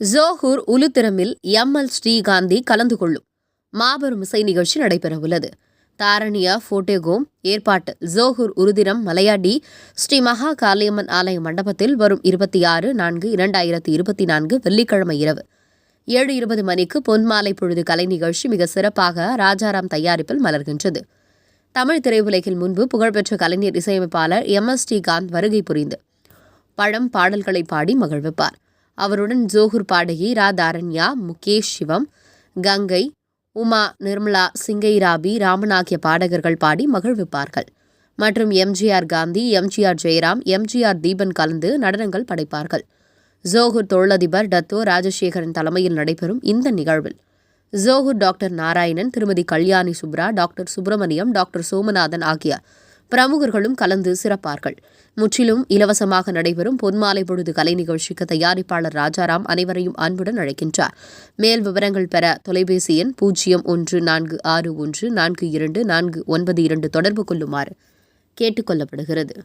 Johor உலுத்திரமில் M L Srikanthi கலந்து கொள்ளும். மாபெரும் இசை நிகழ்ச்சி நடைபெறவுள்ளது. தாரணியா ஃபோட்டேகோம் ஏற்பாட்டு ஜோஹூர் உருதிரம் மலையாடி ஸ்ரீ மகா காளியம்மன் ஆலய மண்டபத்தில் வரும் இருபத்தி ஆறு நான்கு இரண்டாயிரத்தி இருபத்தி நான்கு வெள்ளிக்கிழமை இரவு. ஏழு இருபது மணிக்கு பொன்மாலை பொழுது கலை நிகழ்ச்சி மிக சிறப்பாக ராஜாராம் தயாரிப்பில் மலர்கின்றது. தமிழ் திரையுலகில் முன்பு புகழ்பெற்ற கலைஞர் இசையமைப்பாளர் எம் எஸ் ஸ்ரீகாந்த் வருகை புரிந்து. பழம் பாடல்களை பாடி மகிழ்விப்பார். அவருடன் ஜோகூர் பாடகி ராதாரண்யா முகேஷ் சிவம் கங்கை உமா நிர்மலா சிங்கைராபி ராமன் ஆகிய பாடகர்கள் பாடி மகிழ்விப்பார்கள் மற்றும் எம்ஜிஆர் காந்தி எம்ஜிஆர் ஜெயராம் எம்ஜிஆர் தீபன் கலந்து நடனங்கள் படைப்பார்கள். ஜோகூர் தொழிலதிபர் டத்தோ ராஜசேகரன் தலைமையில் நடைபெறும் இந்த நிகழ்வில் ஜோகூர் டாக்டர் நாராயணன் திருமதி கல்யாணி சுப்ரா டாக்டர் சுப்பிரமணியம் டாக்டர் சோமநாதன் ஆகிய பிரமுகர்களும் கலந்து சிறப்பார்கள். முற்றிலும் இலவசமாக நடைபெறும் பொன்மாலை பொழுது கலை நிகழ்ச்சிக்கு தயாரிப்பாளர் ராஜாராம் அனைவரையும் அன்புடன் அழைக்கின்றார். மேல் விவரங்கள் பெற தொலைபேசி எண் பூஜ்ஜியம் ஒன்று நான்கு ஆறு ஒன்று நான்கு இரண்டு நான்கு ஒன்பது இரண்டு தொடர்பு கொள்ளுமாறு கேட்டுக்கொள்ளப்படுகிறது